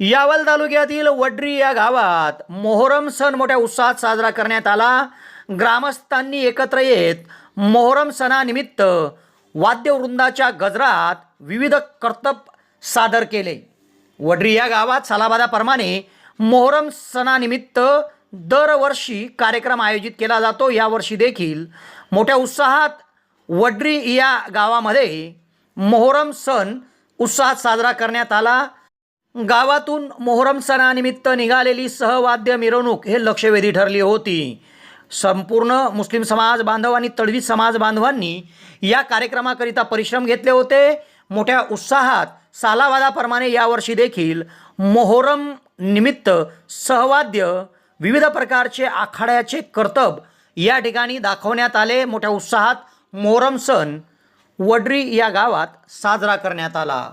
यावल तालुक्यातील वड्री या गावात मोहरम सण मोठ्या उत्साहात साजरा करण्यात आला. ग्रामस्थांनी एकत्र येत मोहरम सणानिमित्त वाद्यवृंदाच्या गजरात विविध कर्तब सादर केले. वड्री या गावात सालाबादाप्रमाणे मोहरम सणानिमित्त दरवर्षी कार्यक्रम आयोजित केला जातो. यावर्षी देखील मोठ्या उत्साहात वड्री या गावामध्ये मोहरम सण उत्साहात साजरा करण्यात आला. गावातून मोहरम सणानिमित्त निघालेली सहवाद्य मिरवणूक हे लक्षवेधी ठरली होती. संपूर्ण मुस्लिम समाज बांधव आणि तळवी समाज बांधवांनी या कार्यक्रमाकरिता परिश्रम घेतले होते. मोठ्या उत्साहात सालावादाप्रमाणे यावर्षी देखील मोहरम निमित्त सहवाद्य विविध प्रकारचे आखाड्याचे कर्तब या ठिकाणी दाखवण्यात आले. मोठ्या उत्साहात मोहरम सण वड्री या गावात साजरा करण्यात आला.